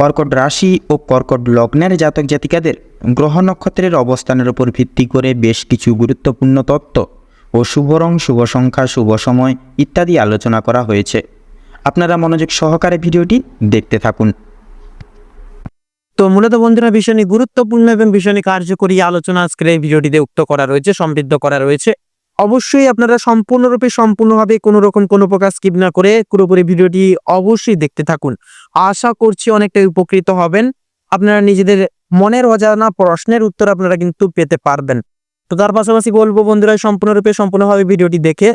কর্কট রাশি ও কর্কট লগ্নের জাতক জাতিকাদের গ্রহ নক্ষত্রের অবস্থানের উপর ভিত্তি করে বেশ কিছু গুরুত্বপূর্ণ তত্ত্ব ও শুভ রং, শুভ সংখ্যা, শুভ সময় ইত্যাদি আলোচনা করা হয়েছে। আপনারা মনোযোগ সহকারে ভিডিওটি দেখতে থাকুন। তো মূলত বন্ধুরা, ভীষণই গুরুত্বপূর্ণ এবং ভীষণই কার্যকরী আলোচনা আজকের এই ভিডিওটিতে উক্ত করা রয়েছে, সমৃদ্ধ করা রয়েছে। অবশ্যই আপনারা সম্পূর্ণরূপে সম্পূর্ণভাবে কোনো রকম কোনো প্রকার স্কিপ না করে পুরোপুরি ভিডিওটি অবশ্যই দেখতে থাকুন। আশা করছি অনেকটা উপকৃত হবেন। আপনারা নিজেদের মনের অজানা প্রশ্নের উত্তর আপনারা কিন্তু পেতে পারবেন। তো তার পাশাপাশি বলব বন্ধুরা, সম্পূর্ণরূপে সম্পূর্ণভাবে ভিডিওটি দেখে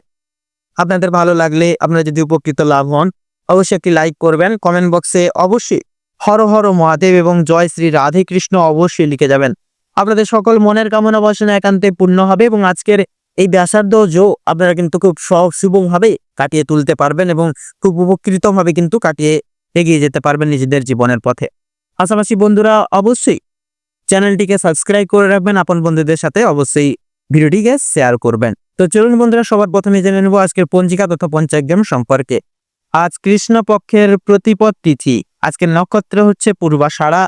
আপনাদের ভালো লাগলে আপনারা যদি উপকৃত লাভ হন, অবশ্যই একটি লাইক করবেন। কমেন্ট বক্সে অবশ্যই হর হর মহাদেব এবং জয় শ্রী রাধে কৃষ্ণ অবশ্যই লিখে যাবেন। আপনাদের সকল মনের কামনা বাসনা একান্তে পূর্ণ হবে এবং আজকের এই ব্যাসার্ধ জো আপনারা কিন্তু খুব সহজ শুভভাবে কাটিয়ে তুলতে পারবেন এবং খুব উপকৃতভাবে কিন্তু কাটিয়ে এগিয়ে যেতে পারবেন নিজেদের জীবনের পথে। পাশাপাশি বন্ধুরা, অবশ্যই চ্যানেলটিকে সাবস্ক্রাইব করে রাখবেন, আপন বন্ধুদের সাথে অবশ্যই ভিডিওটিকে শেয়ার করবেন। তো চলুন বন্ধুরা, সবার প্রথমে জেনে নেব আজকের পঞ্জিকা তথা পঞ্চাগ্রাম সম্পর্কে। আজ কৃষ্ণ পক্ষের প্রতিপদ তিথি। আজকের নক্ষত্র হচ্ছে পূর্বাষাঢ়া।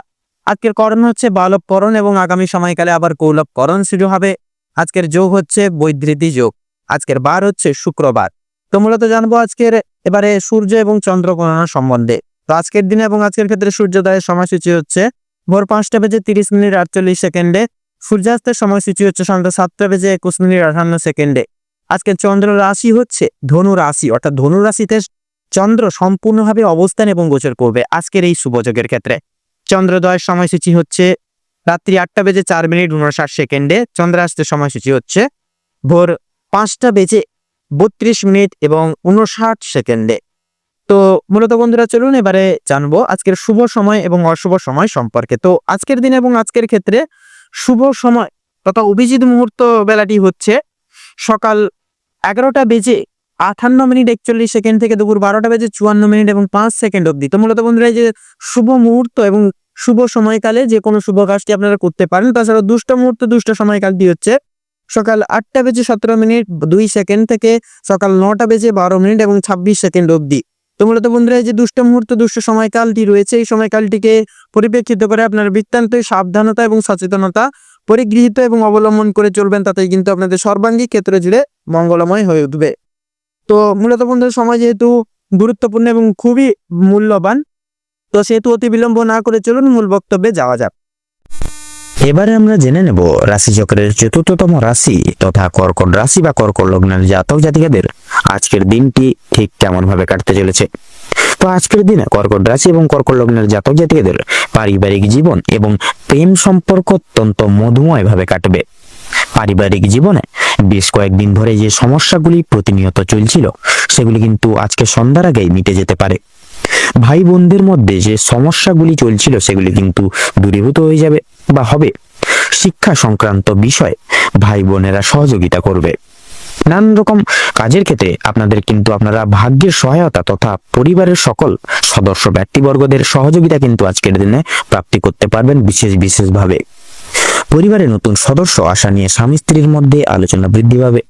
আজকের করণ হচ্ছে বালবকরণ এবং আগামী সময়কালে আবার কৌলভকরণ শুরু হবে। আজকের যোগ হচ্ছে বৈধৃতি যোগ, আজকের বার হচ্ছে শুক্রবার। তো মূলত জানব আজকের এবারে সূর্য এবং চন্দ্র গণনা সম্বন্ধে। তো আজকের দিনে এবং আজকের ক্ষেত্রে সূর্যোদয়ের সময়সূচি হচ্ছে ভোর পাঁচটা বেজে তিরিশ মিনিট আটচল্লিশ সেকেন্ডে, সূর্যাস্তের সময়সূচি হচ্ছে সন্ধ্যা সাতটা বেজে একুশ মিনিট আঠান্ন সেকেন্ডে। আজকে চন্দ্র রাশি হচ্ছে ধনু রাশি, অর্থাৎ ধনু রাশিতে চন্দ্র সম্পূর্ণভাবে অবস্থান এবং গোচর করবে আজকের এই শুভযোগের ক্ষেত্রে। চন্দ্রোদয়ের সময়সূচি হচ্ছে রাত্রি আটটা বেজে চার মিনিট উনষাট সেকেন্ডে চন্দ্রাস্তের সময়সূচি হচ্ছে ভোর পাঁচটা বেজে বত্রিশ মিনিট এবং উনষাট সেকেন্ডে। তো মূলত বন্ধুরা, চলুন এবারে জানব আজকের শুভ সময় এবং অশুভ সময় সম্পর্কে। তো আজকের দিন এবং আজকের ক্ষেত্রে শুভ সময় তথা অভিজিৎ মুহূর্ত বেলাটি হচ্ছে সকাল এগারোটা বেজে আটান্ন মিনিট একচল্লিশ সেকেন্ড থেকে দুপুর বারোটা বেজে চুয়ান্ন মিনিট এবং পাঁচ সেকেন্ড অবধি। তো মূলত বন্ধুরা, এই যে শুভ মুহূর্ত এবং শুভ সময়কালে যে কোনো শুভ কাজটি আপনারা করতে পারেন। তাছাড়া দুষ্ট মুহূর্ত দুষ্ট সময়কালটি হচ্ছে সকাল আটটা বেজে সতেরো মিনিট, দুই সেকেন্ড থেকে সকাল নটা বেজে বারো মিনিট এবং ছাব্বিশ সেকেন্ড অবধি। তো মূলত বন্ধুরা, এই যে দুষ্ট মুহূর্ত দুষ্ট সময়কালটি রয়েছে, এই সময়কালটিকে পরিপ্রেক্ষিত করে আপনার বৃত্তান্ত, সাবধানতা এবং সচেতনতা পরিগৃহীত এবং অবলম্বন করে চলবেন তাতে কিন্তু আপনাদের সর্বাঙ্গী ক্ষেত্র জুড়ে মঙ্গলময় হয়ে উঠবে। তো মূলত বন্ধুদের সময় যেহেতু গুরুত্বপূর্ণ এবং খুবই মূল্যবান তো সেহেতু অতি বিলম্ব না করে চলুন মূল বক্তব্যে যাওয়া যাক। এবারে আমরা জেনে নেব রাশিচক্রের চতুর্থতম রাশি তথা কর্কট রাশি বা কর্কট লগ্নের জাতক জাতিকাদের আজকের দিনটি ঠিক কেমন ভাবে কাটতে চলেছে। তো আজকের দিনে কর্কট রাশি এবং কর্কট লগ্নের জাতক জাতিকাদের পারিবারিক জীবন এবং প্রেম সম্পর্ক অত্যন্ত মধুময় ভাবে কাটবে। পারিবারিক জীবনে বেশ কয়েকদিন ধরে যে সমস্যাগুলি প্রতিনিয়ত চলছিল, সেগুলি কিন্তু আজকে সন্ধ্যার আগেই মিটে যেতে পারে। ভাই বোনদের মধ্যে যে সমস্যাগুলি চলছিল সেগুলি কিন্তু দূরীভূত হয়ে যাবে বা হবে। শিক্ষা সংক্রান্ত বিষয়ে ভাই বোনেরা সহযোগিতা করবে। নানান রকম কাজের ক্ষেত্রে আপনাদের কিন্তু আপনারা ভাগ্যের সহায়তা তথা পরিবারের সকল সদস্য ব্যক্তিবর্গদের সহযোগিতা কিন্তু আজকের দিনে প্রাপ্তি করতে পারবেন বিশেষ বিশেষভাবে। পরিবারের নতুন সদস্য আসা নিয়ে স্বামী স্ত্রীর মধ্যে আলোচনা বৃদ্ধি পাবে।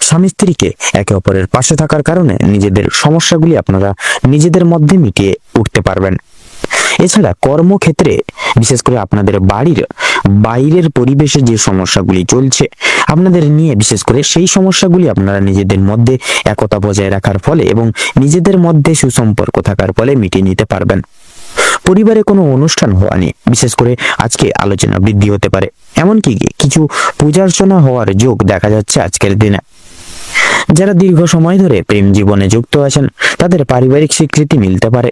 স্বামী স্ত্রীকে একে অপরের পাশে থাকার কারণে নিজেদের সমস্যাগুলি আপনারা নিজেদের মধ্যে মিটিয়ে উঠতে পারবেন। এছাড়া কর্মক্ষেত্রে, বিশেষ করে আপনাদের বাড়ির বাইরের পরিবেশে যে সমস্যাগুলি চলছে, আপনাদের নিয়ে বিশেষ করে সেই সমস্যাগুলি আপনারা নিজেদের মধ্যে একতা বজায় রাখার ফলে এবং নিজেদের মধ্যে সুসম্পর্ক থাকার ফলে মিটিয়ে নিতে পারবেন। পরিবারে কোনো অনুষ্ঠান হওয়া নিয়ে বিশেষ করে আজকে আলোচনা বৃদ্ধি হতে পারে। এমনকি কিছু পূজার্চনা হওয়ার যোগ দেখা যাচ্ছে আজকের দিনে। যারা দীর্ঘ সময় ধরে প্রেম জীবনে যুক্ত আছেন, তাদের পারিবারিক স্বীকৃতি মিলতে পারে।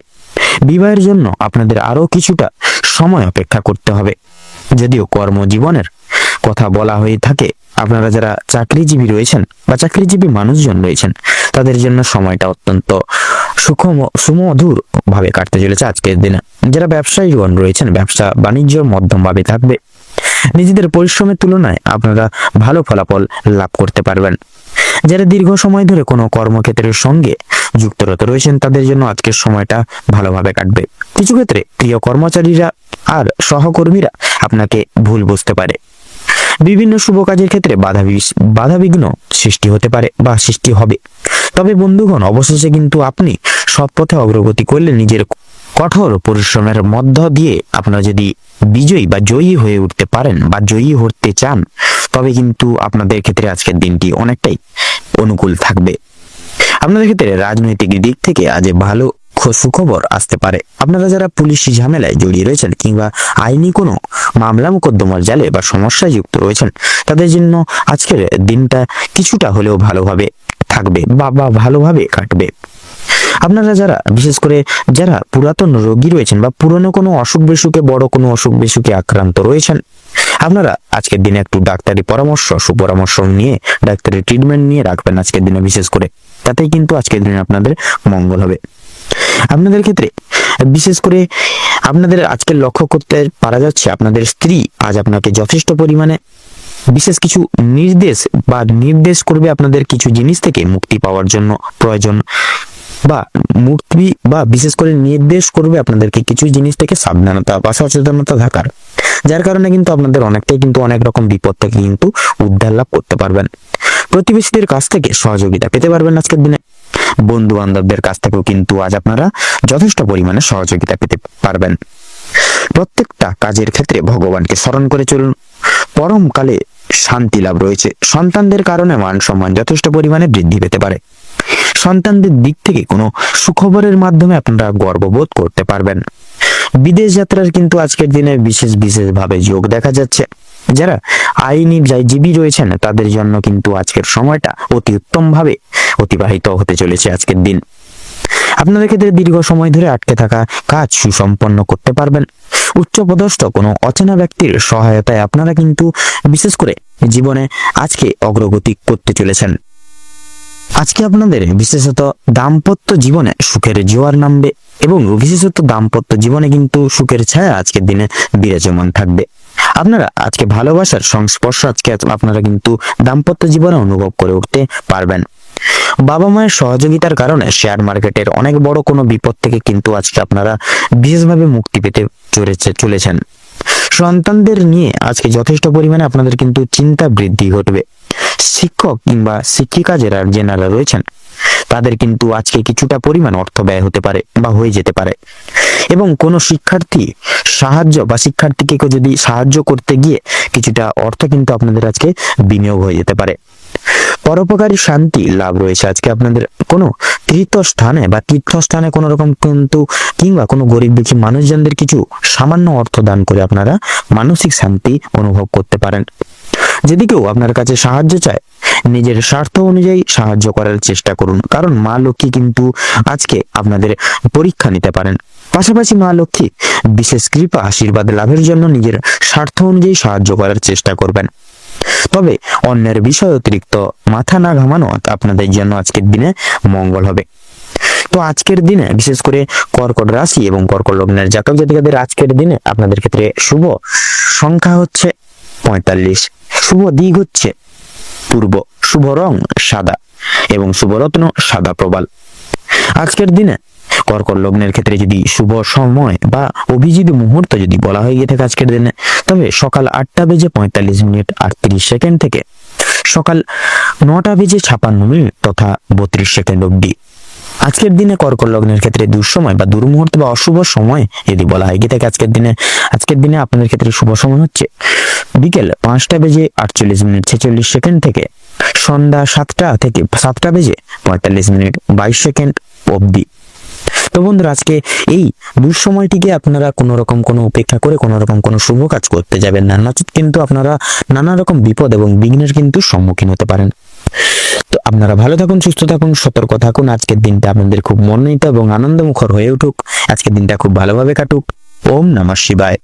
বিবাহের জন্য আপনাদের আরও কিছুটা সময় অপেক্ষা করতে হবে। যদিও কর্মজীবনের কথা বলা হয়ে থাকে, আপনারা যারা চাকরিজীবী রয়েছেন বা চাকরিজীবী মানুষজন রয়েছেন, তাদের জন্য সময়টা অত্যন্ত সুখম সুমধুর ভাবে কাটতে চলেছে আজকের দিনে। যারা ব্যবসায়ীগণ রয়েছেন, ব্যবসা বাণিজ্য মধ্যম ভাবে থাকবে, নিজেদের পরিশ্রমের তুলনায় আপনারা ভালো ফলাফল লাভ করতে পারবেন। যারা দীর্ঘ সময় ধরে কোনো কর্মক্ষেত্রের সঙ্গে যুক্তরত রয়েছেন, তাদের জন্য আজকের সময়টা ভালোভাবে কাটবে। কিছু ক্ষেত্রে প্রিয় কর্মচারীরা আর সহকর্মীরা আপনাকে ভুল বুঝতে পারে। বিভিন্ন শুভ কাজের ক্ষেত্রে বাধা বাধা বিঘ্ন সৃষ্টি হতে পারে বা সৃষ্টি হবে। তবে বন্ধুগণ, অবশেষে কিন্তু আপনি সৎ পথে অগ্রগতি করলে নিজের কঠোর পরিশ্রমের মধ্য দিয়ে আপনারা যদি বিজয়ী বা জয়ী হয়ে উঠতে পারেন বা জয়ী হতে চান, তবে কিন্তু আপনাদের ক্ষেত্রে আজকের দিনটি অনেকটাই অনুকূল থাকবে। আপনাদের ক্ষেত্রে রাজনৈতিক দিক থেকে আজ ভালো সুখবর আসতে পারে। আপনারা যারা পুলিশি ঝামেলায় জড়িয়ে রয়েছেন কিংবা আইনি কোনো মামলা মোকদ্দমার জালে বা সমস্যায় যুক্ত রয়েছেন, তাদের জন্য আজকের দিনটা কিছুটা হলেও ভালোভাবে থাকবে বা ভালোভাবে কাটবে। আপনারা যারা, বিশেষ করে যারা পুরাতন রোগী রয়েছেন বা পুরনো কোনো অসুখ বিসুখে, বড় কোনো অসুখ বিসুখে আক্রান্ত রয়েছেন, আপনারা আজকের দিনে একটু ডাক্তারি পরামর্শ, সুপরামর্শ নিয়ে, ডাক্তারি ট্রিটমেন্ট নিয়ে রাখবেন আজকের দিনে বিশেষ করে। তাতেই কিন্তু আজকের দিনে আপনাদের মঙ্গল হবে। আপনাদের ক্ষেত্রে, বিশেষ করে আপনাদের আজকে লক্ষ্য করতে পারা যাচ্ছে, আপনাদের স্ত্রী আজ আপনাকে যথেষ্ট পরিমাণে বিশেষ কিছু নির্দেশ বা নির্দেশ করবে আপনাদের কিছু জিনিস থেকে মুক্তি পাওয়ার জন্য, প্রয়োজন। বা মূর্তি বা বিশেষ করে নির্দেশ করবে আপনাদেরকে কিছু জিনিস থেকে সাবধানতা বা সচেতনতা থাকার। যার কারণে কিন্তু আপনাদের অনেকটাই কিন্তু অনেক রকম বিপদ থেকে কিন্তু উদ্ধার লাভ করতে পারবেন। প্রতিবেশীদের কাছ থেকে সহযোগিতা পেতে পারবেন আজকের দিনে। বন্ধু বান্ধবদের কাছ থেকেও কিন্তু আজ আপনারা যথেষ্ট পরিমাণে সহযোগিতা পেতে পারবেন। প্রত্যেকটা কাজের ক্ষেত্রে ভগবানকে স্মরণ করে চলুন। পরমকালে শান্তি লাভ রয়েছে। সন্তানদের কারণে মান সম্মান যথেষ্ট পরিমাণে বৃদ্ধি পেতে পারে। সন্তানদের দিক থেকে কোনো সুখবরের মাধ্যমে আপনারা গর্ববোধ করতে পারবেন। বিদেশ যাত্রার কিন্তু আজকের দিনে বিশেষ বিশেষ ভাবে যোগ দেখা যাচ্ছে। যারা আইনি জীবী রয়েছেন, তাদের জন্য কিন্তু আজকের সময়টা অতি উত্তম ভাবে অতিবাহিত হতে চলেছে আজকের দিন। আপনাদের ক্ষেত্রে দীর্ঘ সময় ধরে আটকে থাকা কাজ সুসম্পন্ন করতে পারবেন। উচ্চপদস্থ কোনো অচেনা ব্যক্তির সহায়তায় আপনারা কিন্তু বিশেষ করে জীবনে আজকে অগ্রগতি করতে চলেছেন। আজকে আপনাদের বিশেষত দাম্পত্য জীবনে সুখের জোয়ার নামবে এবং বিশেষত দাম্পত্য জীবনে কিন্তু সুখের ছায়া আজকের দিনে বিরাজমান থাকবে। আপনারা আজকে ভালোবাসার সংস্পর্শ আজকে আপনারা কিন্তু দাম্পত্য জীবনে অনুভব করে উঠতে পারবেন। বাবা মায়ের সহযোগিতার কারণে শেয়ার মার্কেটের অনেক বড় কোনো বিপদ থেকে কিন্তু আজকে আপনারা বিশেষভাবে মুক্তি পেতে চলেছে, চলেছেন। সন্তানদের নিয়ে আজকে যথেষ্ট পরিমাণে আপনাদের কিন্তু চিন্তা বৃদ্ধি ঘটবে। শিক্ষক কিংবা শিক্ষিকা যারা যেনারা রয়েছেন, তাদের কিন্তু আজকে কিছুটা পরিমাণ অর্থ ব্যয় হতে পারে বা হয়ে যেতে পারে। এবং কোনো শিক্ষার্থী সাহায্য বা শিক্ষার্থীকে যদি সাহায্য করতে গিয়ে কিছুটা অর্থ কিন্তু আপনাদের আজকে বিনিয়োগ হয়ে যেতে পারে। পরোপকারী শান্তি লাভ রয়েছে আজকে আপনাদের। কোনো তীর্থস্থানে বা তীর্থস্থানে কোনো রকম কিন্তু কিংবা কোনো গরিব দুঃখী মানুষজনদের কিছু সামান্য অর্থ দান করে আপনারা মানসিক শান্তি অনুভব করতে পারেন। যদি কেউ আপনার কাছে সাহায্য চায়, নিজের স্বার্থ অনুযায়ী সাহায্য করার চেষ্টা করুন। কারণ মা লক্ষ্মী কিন্তু আজকে আপনাদের পরীক্ষা নিতে পারেন। পাশাপাশি মা লক্ষ্মী বিশেষ কৃপা, আশীর্বাদ লাভের জন্য নিজের স্বার্থ অনুযায়ী সাহায্য করার চেষ্টা করবেন। তবে অন্যের বিষয় অতিরিক্ত মাথা না ঘামানো আপনাদের জন্য আজকের দিনে মঙ্গল হবে। তো আজকের দিনে বিশেষ করে কর্কট রাশি এবং কর্কট লগ্নের জাতক জাতিকাদের আজকের দিনে আপনাদের ক্ষেত্রে শুভ সংখ্যা হচ্ছে পঁয়তাল্লিশ। শুভ দিক হচ্ছে পূর্ব শুভ রং সাদা এবং শুভ রত্ন সাদা প্রবাল। আজকের দিনে কর্কট লগ্নের ক্ষেত্রে যদি শুভ সময় বা অভিজিৎ মুহূর্ত যদি বলা হয়ে গিয়ে থাকে আজকের দিনে, তবে সকাল আটটা বেজে পঁয়তাল্লিশ মিনিট আটত্রিশ সেকেন্ড থেকে সকাল নটা বেজে ছাপান্ন মিনিট তথা বত্রিশ সেকেন্ড অবধি আজকের দিনে কর্কট লগ্নের ক্ষেত্রে দুঃসময় বা দুর্মুহূর্ত বা অশুভ সময় যদি বলা হয় গিয়ে থাকে আজকের দিনে আজকের দিনে আপনাদের ক্ষেত্রে শুভ সময় হচ্ছে বিকেল পাঁচটা বেজে আটচল্লিশ মিনিট ছেচল্লিশ সেকেন্ড থেকে সন্ধ্যা সাতটা থেকে সাতটা বেজে পঁয়তাল্লিশ মিনিট বাইশ সেকেন্ড অবধি। তো বন্ধুরা, আজকে এই দুঃসময়টিকে আপনারা কোনো রকম কোনো উপেক্ষা করে কোনো রকম কোনো শুভ কাজ করতে যাবেন না। নচেত কিন্তু আপনারা নানা রকম বিপদ এবং বিঘ্নের কিন্তু সম্মুখীন হতে পারেন। তো আপনারা ভালো থাকুন, সুস্থ থাকুন, সতর্ক থাকুন। আজকের দিনটা আপনাদের খুব মনোনীত এবং আনন্দমুখর হয়ে উঠুক। আজকের দিনটা খুব ভালোভাবে কাটুক। ওম নমঃ শিবায়।